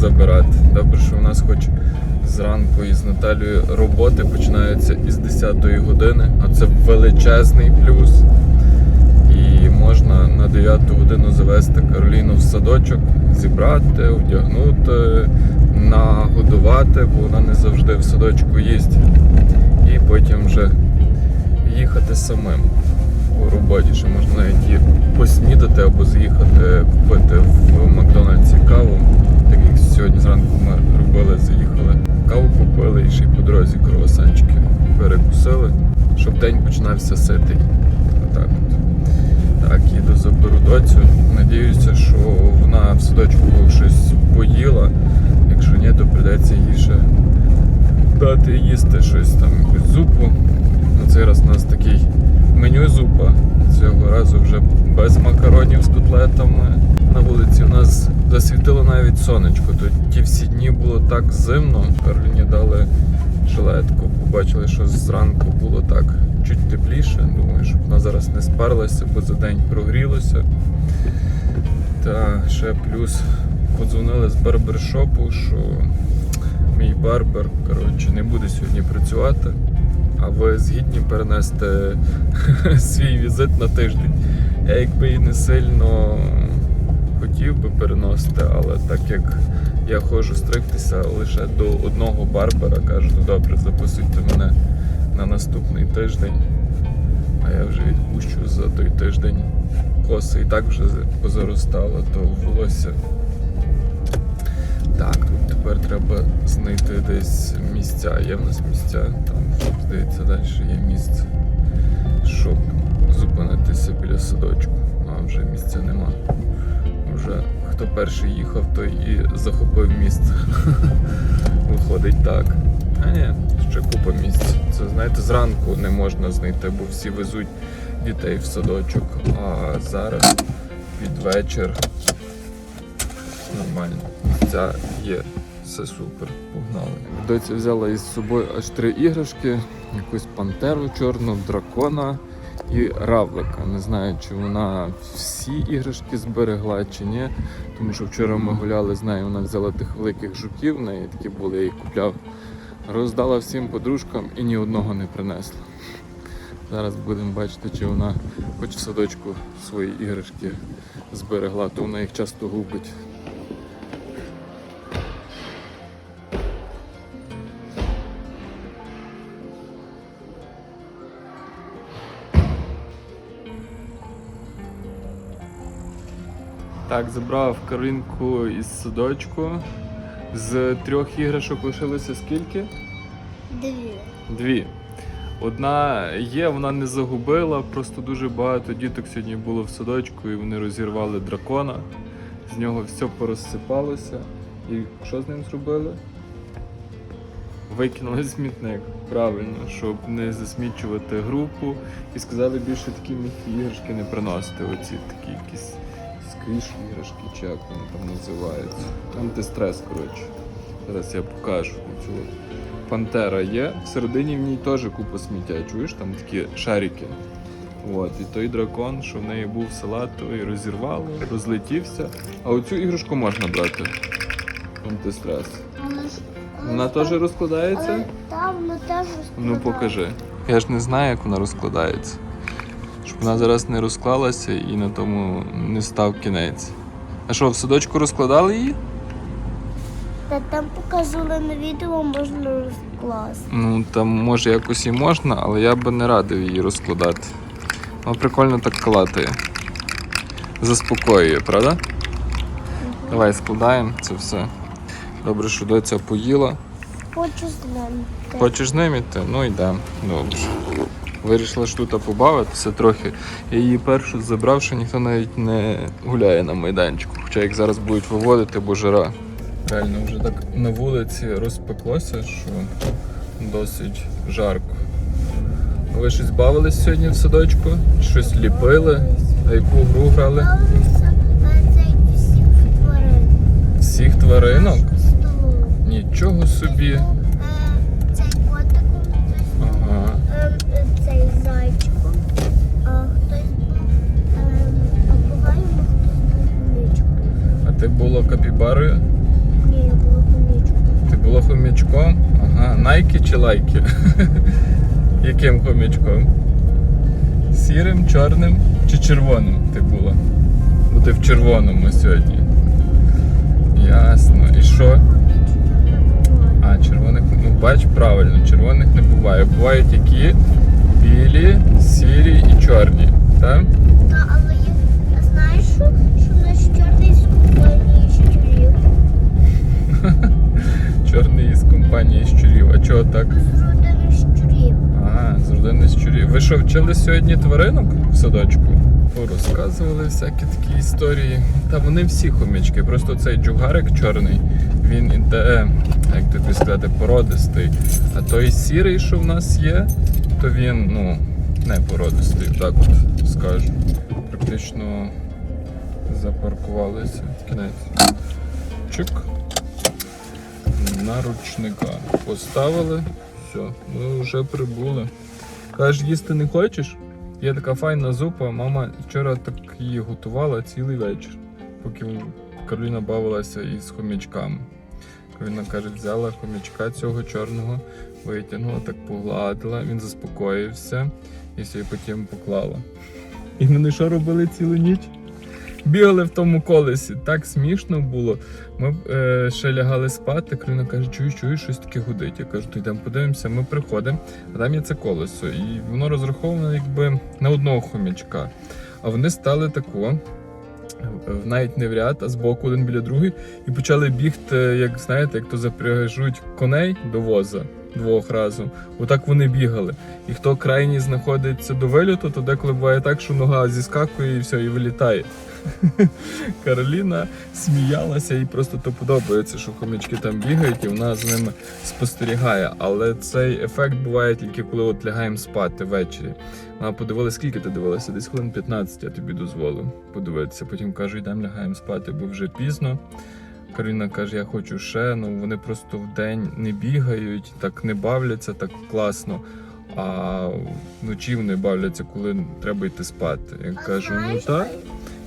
забирати. Добре, що у нас хоч зранку із Наталією роботи починаються із 10 години, а це величезний плюс. І можна на 9 годину завести Кароліну в садочок, зібрати, вдягнути, нагодувати, бо вона не завжди в садочку їсть. І потім вже їхати самим у роботі, що можна навіть поснідати або заїхати купити в Макдональдсі каву. Так як сьогодні зранку ми робили, заїхали, каву купили і ще й по дорозі круасанчики перекусили, щоб день починався ситий. Отак от. Так, їду заберу доцю. Надіюся, що вона в садочку щось поїла. Якщо ні, то прийдеться їй ще дати їсти щось там, якусь зупу. На цей раз у нас такий меню зупа. Цього разу вже без макаронів з котлетами. На вулиці у нас засвітило навіть сонечко. Тут ті всі дні було так зимно. Кароліні дали жилетку. Побачили, що зранку було так чуть тепліше. Думаю, щоб вона зараз не спарлася, бо за день прогрілося. Та ще плюс подзвонили з барбершопу, що мій барбер коротше, не буде сьогодні працювати. А ви згідні перенести свій візит на тиждень. Я якби і не сильно хотів би переносити, але так як я ходжу стригтися лише до одного барбера, кажу, ну добре, записуйте мене на наступний тиждень. А я вже відпущу за той тиждень коси і так вже позаростало, то волосся. Так, тепер треба знайти десь місця. Є в нас місця, там здається далі є місце, щоб зупинитися біля садочку. А вже місця нема. Вже хто перший їхав, той і захопив місце. Виходить так. А ні, ще купа місць. Це знаєте, зранку не можна знайти, бо всі везуть дітей в садочок. А зараз під вечір нормально. Місця є. Все супер, погнали. Доця взяла із собою аж три іграшки: якусь пантеру чорну, дракона і равлика. Не знаю, чи вона всі іграшки зберегла чи ні. Тому що вчора ми гуляли з нею, вона взяла тих великих жуків, в неї такі були, я їх купляв. Роздала всім подружкам і ні одного не принесла. Зараз будемо бачити, чи вона хоч в садочку свої іграшки зберегла, то вона їх часто губить. Так, забрав Каринку із садочку. З трьох іграшок лишилося скільки? Дві. Дві. Одна є, вона не загубила, просто дуже багато діток сьогодні було в садочку і вони розірвали дракона. З нього все порозсипалося. І що з ним зробили? Викинули смітник, правильно, щоб не засмічувати групу. І сказали більше такі іграшки не приносити. Оці такі якісь сквіш іграшки, чи як вони там називаються. Антистрес, коротше. Зараз я покажу. Пантера є. Всередині в ній теж купа сміття. Чуєш, там такі шарики. От, і той дракон, що в неї був салат, той розірвало, розлетівся. А оцю іграшку можна брати. Антистрес. Вона теж розкладається? Але там вона теж Ну покажи. Я ж не знаю, як вона розкладається. Вона зараз не розклалася і на тому не став кінець. А що, в садочку розкладали її? Та там показували на відео, можна розкласти. Ну там може якось і можна, але я би не радив її розкладати. Вона прикольно так калатає. Заспокоює, правда? Давай складаємо це все. Добре, що доця поїла. Хочу з ним. Хочеш з ним іти? Ну йдемо. Добре. Вирішила ж тут побавитися трохи. Я її першу забрав, що ніхто навіть не гуляє на майданчику. Хоча як зараз будуть виводити, бо жара. Реально вже так на вулиці розпеклося, що досить жарко. Ви щось бавились сьогодні в садочку? Щось ліпили? А яку гру грали? Всіх тваринок? Нічого собі. було капібарою? Ні, я була хомячком. Ти була хомічком? Ага, найки чи лайки? Яким хомічком? Сірим, чорним чи червоним ти була? Бо ти в червоному сьогодні. Ясно. І що? А, червоних ну бач, правильно, червоних не буває. Бувають які білі, сірі і чорні. так? Так, але я знаєш що? Так? З родини щурів. А, з родини щурів. Ви що, вчили сьогодні тваринок в садочку? Порозказували всякі такі історії. Та вони всі хомячки. Просто цей джугарик чорний, він іде, як тобі сказати, породистий. А той сірий, що в нас є, то він, ну, не породистий, так от скажу. Практично запаркувалися. Кінець. Чик. На ручника. Поставили. Все, ми вже прибули. Кажеш, їсти не хочеш? Є така файна зупа. Мама вчора так її готувала цілий вечір, поки Кароліна бавилася із хомячками. Кароліна каже, взяла хомячка цього чорного, витягнула, так погладила, він заспокоївся і все, потім поклала. І вони що робили цілу ніч? Бігали в тому колесі. Так смішно було. Ми е, ще лягали спати. Кароліна каже, чуєш, чуєш, щось таке гудить. Я кажу, йдемо подивимося. Ми приходимо, а там є це колесо. І воно розраховано якби на одного хомячка. А вони стали тако. е, Навіть не в ряд, а збоку один біля другої, і почали бігти, як знаєте, як то запряжуть коней до воза двох разом. Отак вони бігали. І хто крайній знаходиться до вильоту, то деколи буває так, що нога зіскакує і все, і вилітає. Кароліна сміялася, їй просто то подобається, що хомячки там бігають, і вона з ними спостерігає. Але цей ефект буває тільки коли от лягаємо спати ввечері. Вона подивилася, скільки ти дивилася? Десь хвилин 15 я тобі дозволив подивитися. Потім кажу, йдемо лягаємо спати, бо вже пізно. Кароліна каже, я хочу ще. Ну вони просто в день не бігають, так не бавляться так класно. А вночі вони бавляться, коли треба йти спати. Я кажу, ну так.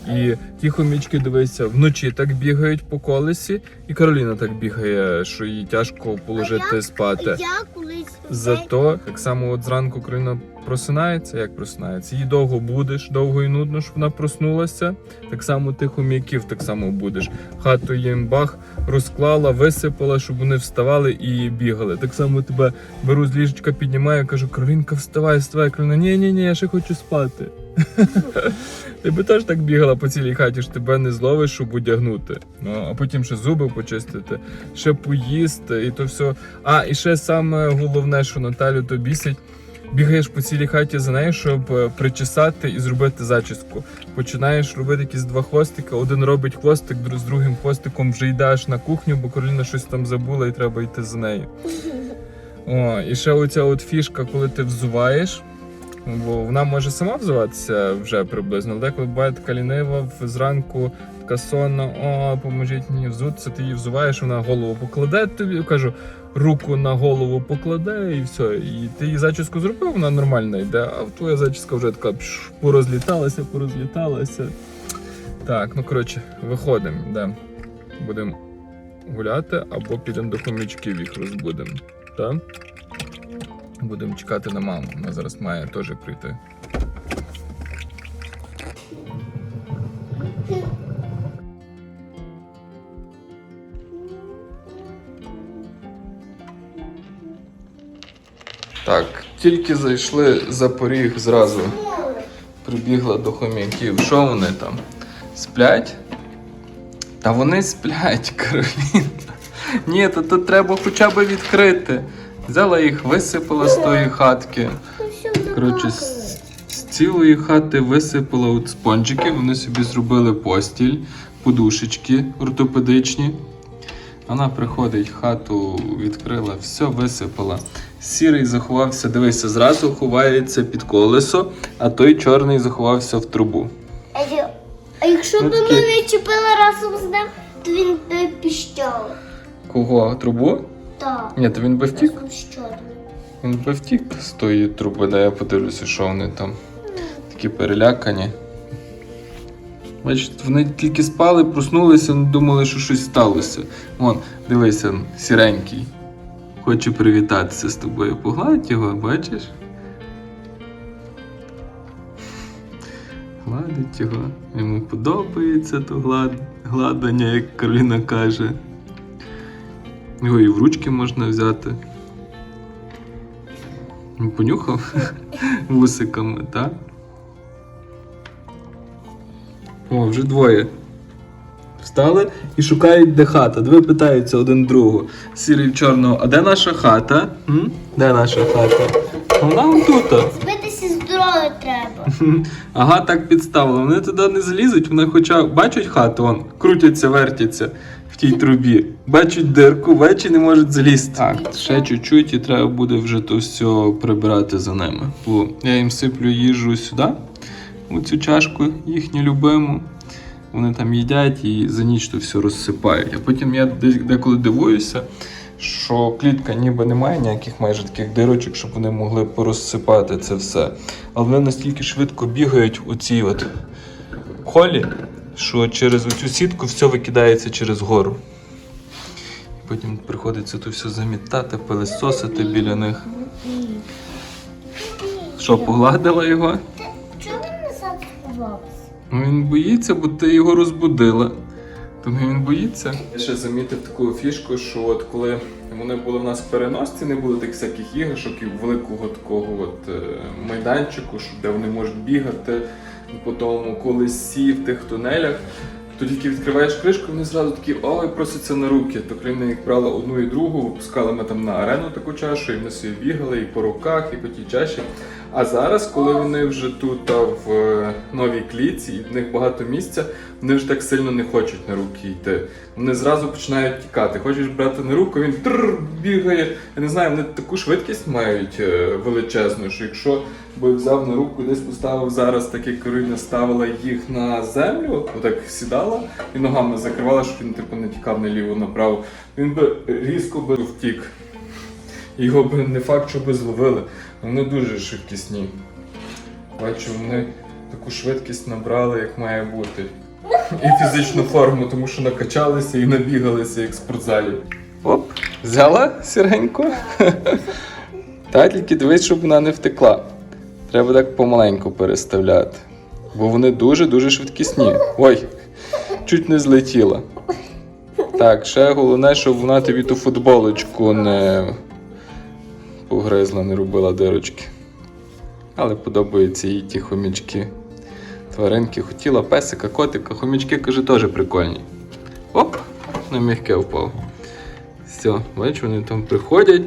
І ті хомячки, дивися, вночі так бігають по колесі, і Кароліна так бігає, що їй тяжко положити спати. Я колись Зато так само от зранку Кароліна просинається, як просинається, їй довго будеш, довго і нудно, щоб вона проснулася. Так само ти хом'яків так само будеш. Хату їм бах розклала, висипала, щоб вони вставали і бігали. Так само тебе беру з ліжечка, піднімаю, кажу, Каролінка, вставай, вставай. Кароліна, ні, ні, ні, я ще хочу спати. Ти би теж так бігала по цілій хаті, що тебе не зловиш, щоб одягнути. Ну, а потім ще зуби почистити, ще поїсти, і то все. А, і ще саме головне, що Наталю то бісить. Бігаєш по цілій хаті за нею, щоб е, причесати і зробити зачіску. Починаєш робити якісь два хвостика. Один робить хвостик, з другим хвостиком вже йдеш на кухню, бо Кароліна щось там забула і треба йти за нею. О, і ще оця от фішка, коли ти взуваєш. Бо вона може сама взуватися вже приблизно, але деколи буває така лінива зранку, така сонна, о, поможіть мені взутися, ти її взуваєш, вона голову покладе тобі, кажу, руку на голову покладе і все. І ти її зачіску зробив, вона нормально йде, а твоя зачіска вже така пш, порозліталася, порозліталася. Так, ну коротше, виходимо, да. Будемо гуляти або підемо до хомячків їх розбудемо. Так? Будемо чекати на маму. Вона зараз має теж прийти. Так, тільки зайшли за поріг зразу. Прибігла до хомяків. Що вони там? Сплять? Та вони сплять, Кароліна. Ні, то тут треба хоча б відкрити. Взяла їх, висипала з тої хатки. Коротше, з, з цілої хати висипала от спонжики, вони собі зробили постіль, подушечки ортопедичні. Вона приходить, хату відкрила, все висипала. Сірий заховався, дивися, зразу ховається під колесо, а той чорний заховався в трубу. А якщо Ну, б ми таке. відчепили разом з ним, то він би піщав. Кого? Трубу? Так. Ні, то він би втік. Він би втік з тої труби, де я подивлюся, що вони там такі перелякані. Бачите, вони тільки спали, проснулися, думали, що щось сталося. Вон, дивися, сіренький. Хоче привітатися з тобою. Погладь його, бачиш? Гладить його. Йому подобається то глад... гладання, як Кароліна каже. Його і в ручки можна взяти. Понюхав вусиками, так? О, вже двоє. Встали і шукають, де хата. Двоє питаються один другого. Сірий в чорного. А де наша хата? М? Де наша хата? Вона вон тут. Збитися з дороги треба. Ага, так підставила. Вони туди не залізуть, вони хоча бачать хату, вон, крутяться, вертяться в тій трубі. Бачать дирку, вечі не можуть залізти. Так, ще чуть-чуть і треба буде вже то все прибирати за ними. Бо я їм сиплю їжу сюди, у цю чашку їхню любиму. Вони там їдять і за ніч то все розсипають. А потім я деколи дивуюся, що клітка ніби немає ніяких майже таких дирочок, щоб вони могли порозсипати це все. Але вони настільки швидко бігають у цій от холі, що через оцю сітку все викидається через гору. І потім приходиться то все замітати, пилисосити біля них. Що, погладила його? Ну, Він боїться, бо ти його розбудила. Тому він боїться. Я ще замітив таку фішку, що от коли вони були в нас в переносці, не було тих всяких іграшок і великого такого от е, майданчику, де вони можуть бігати по тому колесі в тих тунелях. То тільки відкриваєш кришку, вони зразу такі ой, просяться на руки. То Кліна їх брала одну і другу, випускали ми там на арену таку чашу, і вони собі бігали і по руках, і по тій чаші. А зараз, коли вони вже тут а, в е, новій клітці, і в них багато місця, вони вже так сильно не хочуть на руки йти. Вони зразу починають тікати. Хочеш брати на руку, він тррр, бігає. Я не знаю, вони таку швидкість мають е, величезну, що якщо би взяв на руку десь поставив зараз, так як ставила їх на землю, отак сідала і ногами закривала, щоб він типу не тікав наліво направо. Він би різко би втік. Його би не факт, що би зловили. Вони дуже швидкісні. Бачу, вони таку швидкість набрали, як має бути. І фізичну форму, тому що накачалися і набігалися, як в спортзалі. Оп, взяла сіренько. Та тільки дивись, щоб вона не втекла. Треба так помаленьку переставляти. Бо вони дуже-дуже швидкісні. Ой, чуть не злетіла. Так, ще головне, щоб вона тобі ту футболочку не погризла, не робила дирочки. Але подобаються їй ті хомячки. Тваринки хотіла песика, котика, хомячки, каже, теж прикольні. Оп, на м'яке впав. Все, бачиш, вони там приходять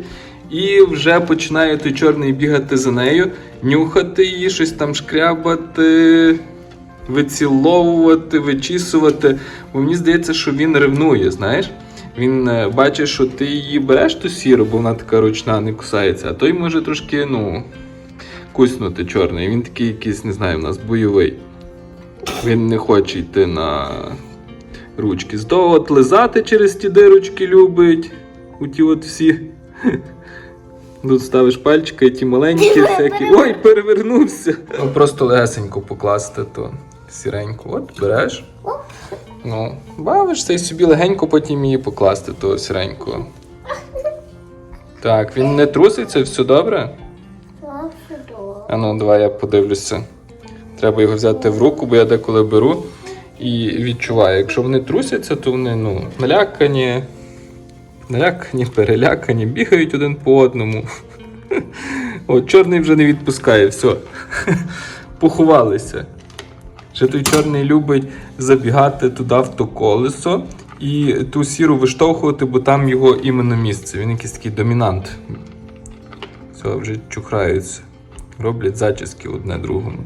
і вже починає той чорний бігати за нею, нюхати її, щось там шкрябати, виціловувати, вичісувати. Бо мені здається, що він ревнує, знаєш? Він е, бачить, що ти її береш ту сіру, бо вона така ручна, не кусається, а той може трошки, ну, куснути чорний. Він такий якийсь, не знаю, в нас бойовий. Він не хоче йти на ручки. Здово от лизати через ті дирочки любить. У ті от всі. Тут ставиш пальчика і ті маленькі всякі. Ой, перевернувся. Ну просто легесенько покласти то сіреньку. От береш. Ну, бавишся і собі легенько потім її покласти того сіреньку. Так, він не труситься, все добре? А ну, давай я подивлюся. Треба його взяти в руку, бо я деколи беру і відчуваю. Якщо вони трусяться, то вони ну, налякані, налякані, перелякані, бігають один по одному. От, чорний вже не відпускає, все. Поховалися. Ще той чорний любить забігати туди в то колесо і ту сіру виштовхувати, бо там його іменно місце. Він якийсь такий домінант. Все, вже чухраються. Роблять зачіски одне другому.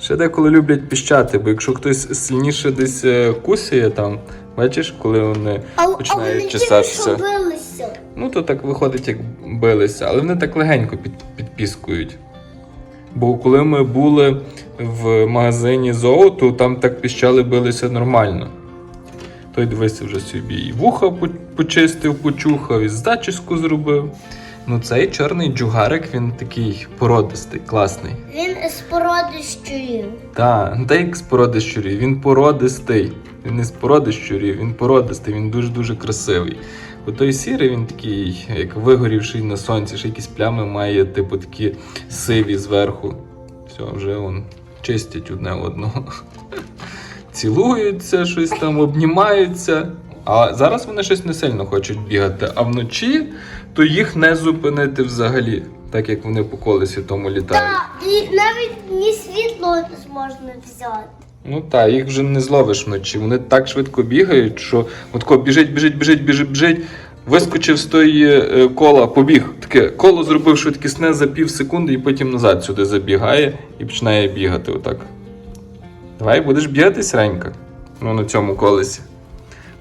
Ще деколи люблять піщати, бо якщо хтось сильніше десь е, кусає там, бачиш, коли вони починають чесатися. билися. Ну, то так виходить, як билися, але вони так легенько під, підпіскують. Бо коли ми були в магазині зоо, то там так піщали билися нормально. Той дивися вже собі і вуха почистив, почухав, і зачіску зробив. Ну, цей чорний джугарик, він такий породистий, класний. Він з породи щурів. Та, та як з породи щурів, він породистий. Він не з породи щурів, він породистий, він дуже-дуже красивий. Бо той сірий, він такий, як вигорівший на сонці, ще якісь плями має, типу такі сиві зверху. Все, вже он чистять одне одного. Цілуються, щось там обнімаються. А зараз вони щось не сильно хочуть бігати. А вночі то їх не зупинити взагалі, так як вони по колесі тому літають. Так, і навіть ні світло не зможна взяти. Ну так, їх вже не зловиш вночі. Вони так швидко бігають, що от ко біжить, біжить, біжить, біжить, біжить. Вискочив з тої е, кола, побіг. Таке коло зробив швидкісне за пів секунди і потім назад сюди забігає і починає бігати отак. Давай будеш бігати сренька. Ну на цьому колесі.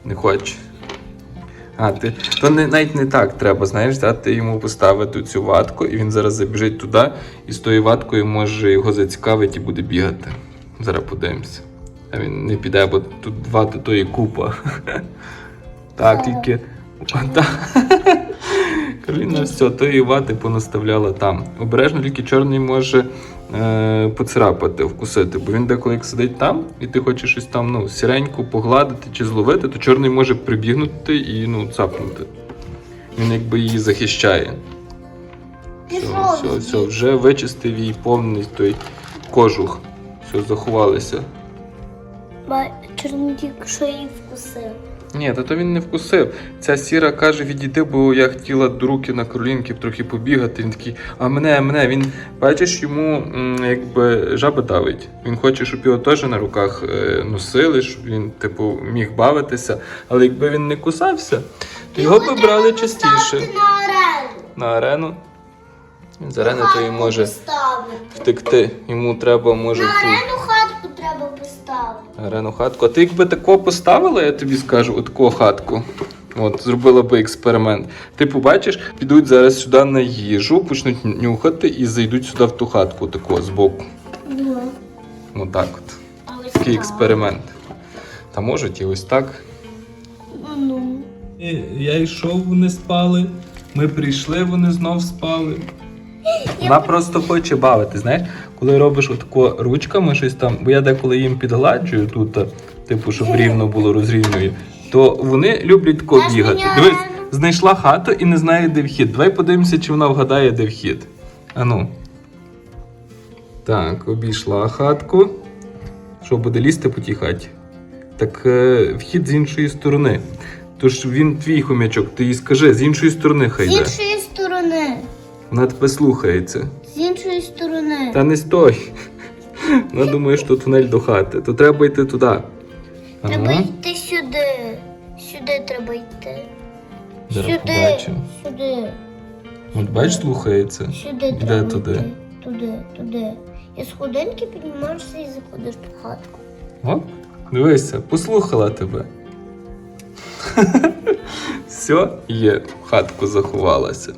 Не хоче. А, ти. То не, навіть не так треба, знаєш, дати йому поставити цю ватку, і він зараз забіжить туди, і з тою ваткою може його зацікавить і буде бігати. Зараз подивимося. А він не піде, бо тут вати то є купа. Так, тільки. Кароліна все, тої вати понаставляла там. Обережно тільки чорний може е, поцарапати, вкусити, бо він деколи як сидить там, і ти хочеш щось там ну, сіреньку погладити чи зловити, то чорний може прибігнути і ну, цапнути. Він якби її захищає. Все, все, все, вже вичистив її повний той кожух. Все, заховалися. Ба- Чорнотік, що її вкусив. Ні, та то він не вкусив. Ця сіра каже, відійди, бо я хотіла до руки на кролінки трохи побігати. Він такий, а мене, мене. Він бачиш, йому якби жаба давить. Він хоче, щоб його теж на руках е, носили, щоб він, типу, міг бавитися. Але якби він не кусався, то його би брали частіше на арену. на арену. Він з арени то й може поставити. втекти. Йому треба може На арену хатку треба поставити. арену хатку. А ти якби тако поставила, я тобі скажу, отаку хатку. От, зробила би експеримент. Ти побачиш, підуть зараз сюди на їжу, почнуть нюхати і зайдуть сюди в ту хатку тако збоку. Ну, Отак от. а ось Такий так. експеримент. Та можуть і ось так. Ну. Я йшов, вони спали. Ми прийшли, вони знов спали. Вона просто хоче бавити, знаєш, коли робиш отако ручками щось там, бо я деколи їм підгладжую тут, типу, щоб рівно було розрівнюю, то вони люблять тако бігати. Дивись, знайшла хату і не знає, де вхід. Давай подивимося, чи вона вгадає, де вхід. Ану. Так, обійшла хатку. Що буде лізти по тій хаті? Так е, вхід з іншої сторони. Тож він твій хомячок, ти їй скажи, з іншої сторони хай З йде. іншої сторони. Вона тебе слухається. З іншої сторони. Та не стой. Вона думає, що тунель до хати. То треба йти туди. Треба Ага. йти сюди. Сюди треба йти. Зараз сюди. побачимо. Сюди. От бач, слухається. Сюди Йде треба туди. йти. Туди, туди. І сходинки піднімаєшся і заходиш в хатку. Оп, дивися, послухала тебе. Все, є, в хатку заховалася.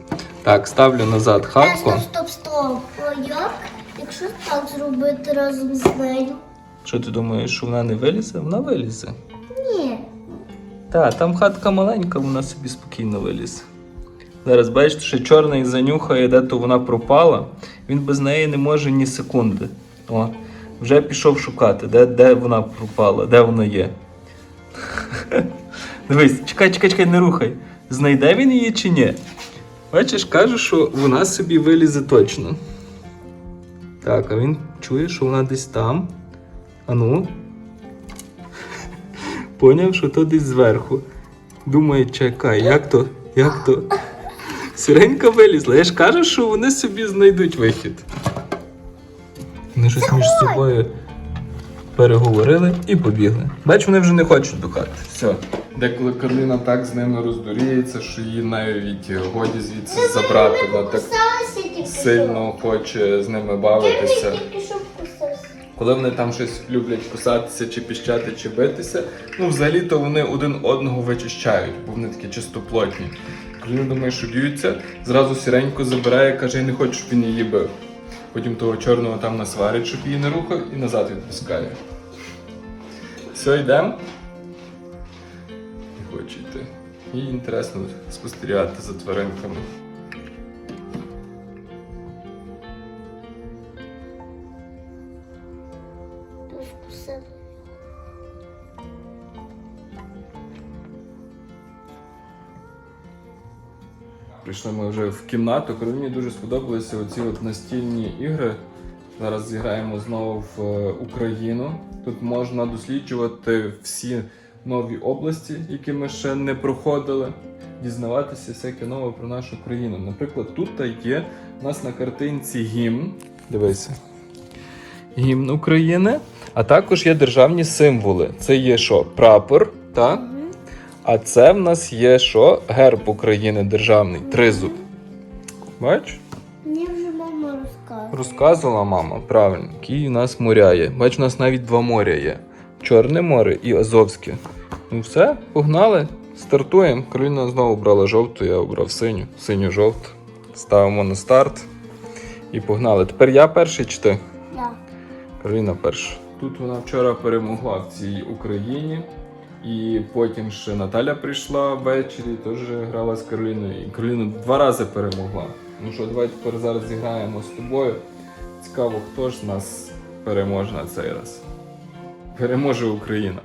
Так, ставлю назад Е, хатку. Стоп, стоп, стоп. А як? Якщо так зробити разом з нею? Що ти думаєш, що вона не вилізе? Вона вилізе. Ні. Так, там хатка маленька, вона собі спокійно вилізе. Зараз бачите, що чорний занюхає, де то вона пропала. Він без неї не може ні секунди. О, вже пішов шукати, де, де вона пропала, де вона є. Дивись, чекай, чекай, чекай, не рухай. Знайде він її чи ні? Бачиш, каже, що вона собі вилізе точно. Так, а він чує, що вона десь там. А ну. Поняв, що то десь зверху. Думає, чекай, як то? Як то? Сиренька вилізла. Я ж кажу, що вони собі знайдуть вихід. Вони щось між собою переговорили і побігли. Бач, вони вже не хочуть до хати. Все. Деколи Карліна так з ними роздуріється, що її навіть годі звідси забрати. Вона так сильно хоче з ними бавитися. Коли вони там щось люблять кусатися, чи піщати, чи битися, ну взагалі-то вони один одного вичищають, бо вони такі чистоплотні. Коли він думає, що б'ються, зразу сіренько забирає, каже, я не хочу, щоб він її бив. Потім того чорного там насварить, щоб її не рухав, і назад відпускає все, йдемо. Не хочу йти. І інтересно спостерігати за тваринками. Прийшли ми вже в кімнату, коли мені дуже сподобалися оці от настільні ігри. Зараз зіграємо знову в е, Україну. Тут можна досліджувати всі нові області, які ми ще не проходили, дізнаватися всяке нове про нашу країну. Наприклад, тут є у нас на картинці гімн. Дивися. Гімн України. А також є державні символи. Це є що? Прапор, так? А це в нас є що? Герб України державний, тризуб. Бач? Розказувала мама, правильно, які у нас моря є. Бач, у нас навіть два моря є: Чорне море і Азовське. Ну все, погнали, стартуємо. Кароліна знову брала жовту, я обрав синю, синю-жовту. Ставимо на старт і погнали. Тепер я перший чи ти? Да. Кароліна перша. Тут вона вчора перемогла в цій Україні. І потім ще Наталя прийшла ввечері, теж грала з Кароліною. І Кароліна два рази перемогла. Ну що, давай тепер зараз зіграємо з тобою. Цікаво, хто ж нас переможе на цей раз. Переможе Україна.